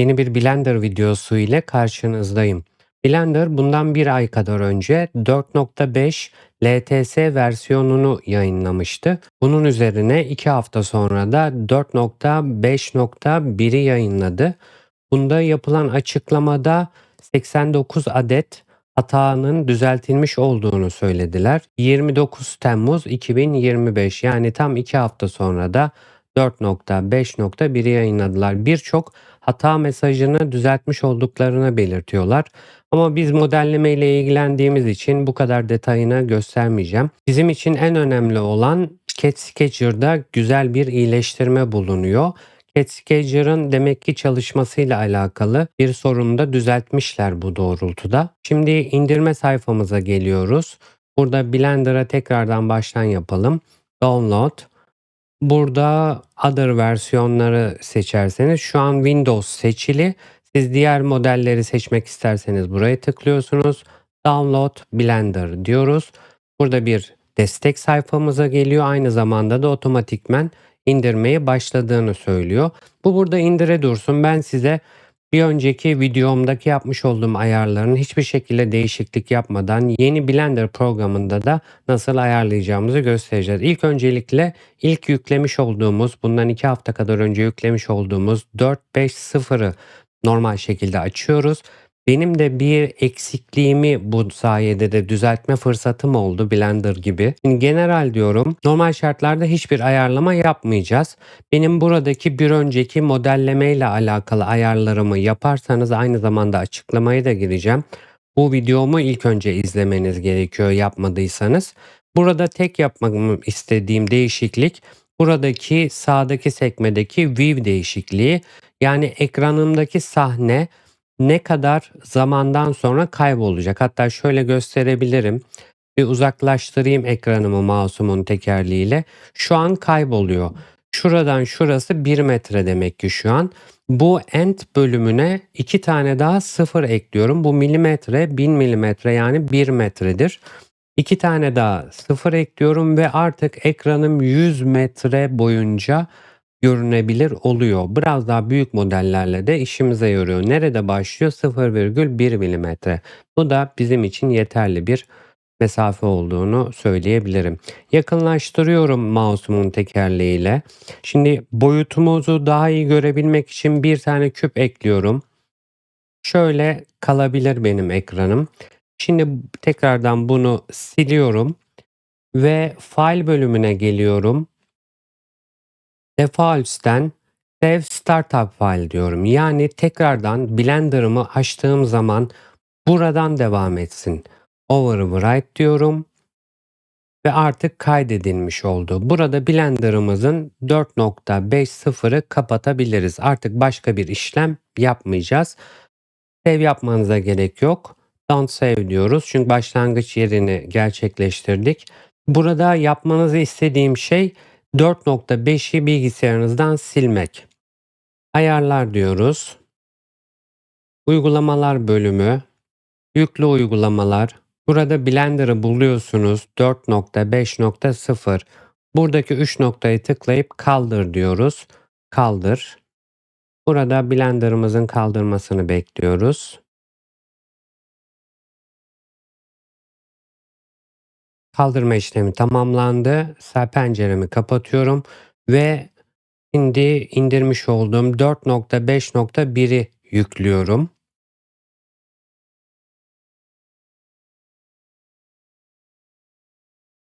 Yeni bir Blender videosu ile karşınızdayım. Blender bundan bir ay kadar önce 4.5 LTS versiyonunu yayınlamıştı. Bunun üzerine 2 hafta sonra da 4.5.1'i yayınladı. Bunda yapılan açıklamada 89 adet hatanın düzeltilmiş olduğunu söylediler. 29 Temmuz 2025 yani tam 2 hafta sonra da 4.5.1'i yayınladılar. Birçok hata mesajını düzeltmiş olduklarını belirtiyorlar. Ama biz modelleme ile ilgilendiğimiz için bu kadar detayını göstermeyeceğim. Bizim için en önemli olan Cat Sketcher'da güzel bir iyileştirme bulunuyor. Cat demek ki çalışmasıyla alakalı bir sorunu da düzeltmişler bu doğrultuda. Şimdi indirme sayfamıza geliyoruz. Burada Blender'a tekrardan baştan yapalım. Download. Burada Other versiyonları seçerseniz şu an Windows seçili. Siz diğer modelleri seçmek isterseniz buraya tıklıyorsunuz. Download Blender diyoruz. Burada bir destek sayfamıza geliyor. Aynı zamanda da otomatikmen indirmeye başladığını söylüyor. Bu burada indire dursun. Ben size bir önceki videomdaki yapmış olduğum ayarların hiçbir şekilde değişiklik yapmadan yeni Blender programında da nasıl ayarlayacağımızı göstereceğiz. İlk öncelikle ilk yüklemiş olduğumuz bundan 2 hafta kadar önce yüklemiş olduğumuz 4.5.0'ı normal şekilde açıyoruz. Benim de bir eksikliğimi bu sayede de düzeltme fırsatım oldu Blender gibi. Şimdi general diyorum. Normal şartlarda hiçbir ayarlama yapmayacağız. Benim buradaki bir önceki modelleme ile alakalı ayarlarımı yaparsanız aynı zamanda açıklamaya da gireceğim. Bu videomu ilk önce izlemeniz gerekiyor yapmadıysanız. Burada tek yapmamı istediğim değişiklik buradaki sağdaki sekmedeki view değişikliği. Yani ekranımdaki sahne ne kadar zamandan sonra kaybolacak. Hatta şöyle gösterebilirim. Bir uzaklaştırayım ekranımı mouse'umun tekerleğiyle. Şu an kayboluyor. Şuradan şurası 1 metre demek ki şu an. Bu end bölümüne iki tane daha sıfır ekliyorum. Bu milimetre 1000 milimetre yani 1 metredir. İki tane daha sıfır ekliyorum ve artık ekranım 100 metre boyunca görünebilir oluyor. Biraz daha büyük modellerle de işimize yarıyor. Nerede başlıyor? 0,1 milimetre. Bu da bizim için yeterli bir mesafe olduğunu söyleyebilirim. Yakınlaştırıyorum mouse'umun tekerleğiyle. Şimdi boyutumuzu daha iyi görebilmek için bir tane küp ekliyorum. Şöyle kalabilir benim ekranım. Şimdi tekrardan bunu siliyorum ve file bölümüne geliyorum. Defaults'ten Save Startup File diyorum. Yani tekrardan Blender'ımı açtığım zaman buradan devam etsin. Overwrite diyorum ve artık kaydedilmiş oldu. Burada Blender'ımızın 4.50'ı kapatabiliriz. Artık başka bir işlem yapmayacağız. Save yapmanıza gerek yok. Don't save diyoruz. Çünkü başlangıç yerini gerçekleştirdik. Burada yapmanızı istediğim şey 4.5'i bilgisayarınızdan silmek. Ayarlar diyoruz. Uygulamalar bölümü. Yüklü uygulamalar. Burada Blender'ı buluyorsunuz 4.5.0. Buradaki 3 noktayı tıklayıp kaldır diyoruz. Kaldır. Burada Blender'ımızın kaldırmasını bekliyoruz. Kaldırma işlemi tamamlandı. Sağ penceremi kapatıyorum ve şimdi indirmiş olduğum 4.5.1'i yüklüyorum.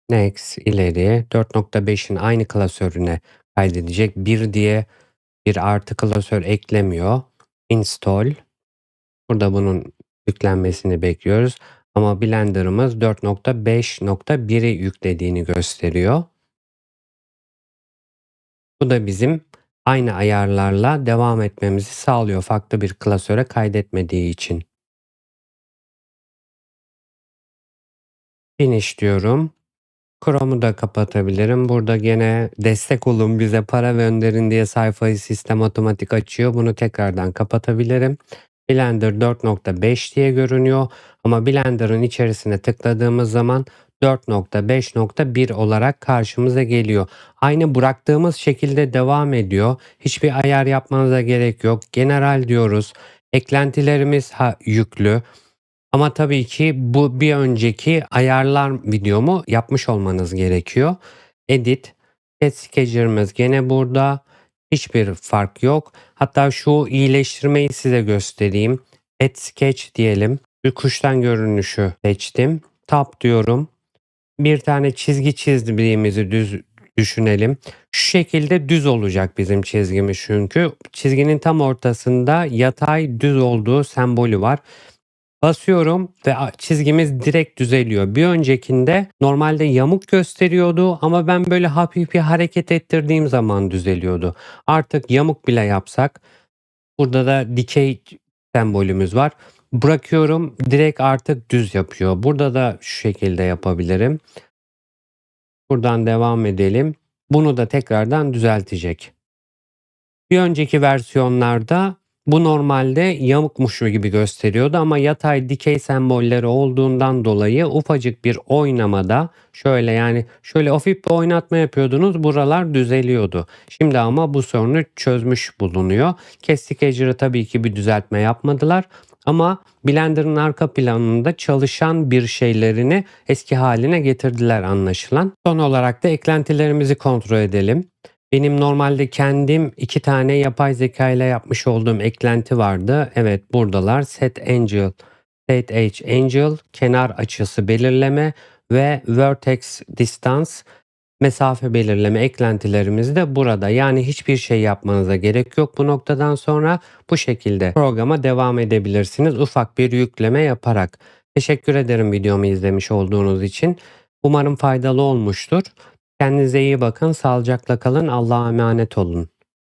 Next ileri 4.5'in aynı klasörüne kaydedecek. 1 diye bir artı klasör eklemiyor. Install. Burada bunun yüklenmesini bekliyoruz. Ama Blender'ımız 4.5.1'i yüklediğini gösteriyor. Bu da bizim aynı ayarlarla devam etmemizi sağlıyor farklı bir klasöre kaydetmediği için. Finish diyorum. Chrome'u da kapatabilirim. Burada gene destek olun bize para gönderin diye sayfayı sistem otomatik açıyor. Bunu tekrardan kapatabilirim. Blender 4.5 diye görünüyor ama Blender'ın içerisine tıkladığımız zaman 4.5.1 olarak karşımıza geliyor. Aynı bıraktığımız şekilde devam ediyor. Hiçbir ayar yapmanıza gerek yok. General diyoruz. Eklentilerimiz ha, yüklü. Ama tabii ki bu bir önceki ayarlar videomu yapmış olmanız gerekiyor. Edit, Set Sketcher'ımız gene burada. Hiçbir fark yok. Hatta şu iyileştirmeyi size göstereyim. Add Sketch diyelim. Bir kuştan görünüşü seçtim. Tab diyorum. Bir tane çizgi çizdiğimizi düz düşünelim. Şu şekilde düz olacak bizim çizgimiz çünkü. Çizginin tam ortasında yatay düz olduğu sembolü var. Basıyorum ve çizgimiz direkt düzeliyor. Bir öncekinde normalde yamuk gösteriyordu ama ben böyle hafif bir hareket ettirdiğim zaman düzeliyordu. Artık yamuk bile yapsak burada da dikey sembolümüz var. Bırakıyorum direkt artık düz yapıyor. Burada da şu şekilde yapabilirim. Buradan devam edelim. Bunu da tekrardan düzeltecek. Bir önceki versiyonlarda bu normalde yamukmuş gibi gösteriyordu ama yatay dikey sembolleri olduğundan dolayı ufacık bir oynamada şöyle yani şöyle hafif bir oynatma yapıyordunuz buralar düzeliyordu. Şimdi ama bu sorunu çözmüş bulunuyor. Kestik Edger'ı tabii ki bir düzeltme yapmadılar. Ama Blender'ın arka planında çalışan bir şeylerini eski haline getirdiler anlaşılan. Son olarak da eklentilerimizi kontrol edelim. Benim normalde kendim iki tane yapay zeka ile yapmış olduğum eklenti vardı. Evet buradalar. Set Angel, Set Edge Angel, kenar açısı belirleme ve Vertex Distance mesafe belirleme eklentilerimiz de burada. Yani hiçbir şey yapmanıza gerek yok bu noktadan sonra bu şekilde programa devam edebilirsiniz ufak bir yükleme yaparak. Teşekkür ederim videomu izlemiş olduğunuz için. Umarım faydalı olmuştur. Kendinize iyi bakın, sağlıcakla kalın, Allah'a emanet olun.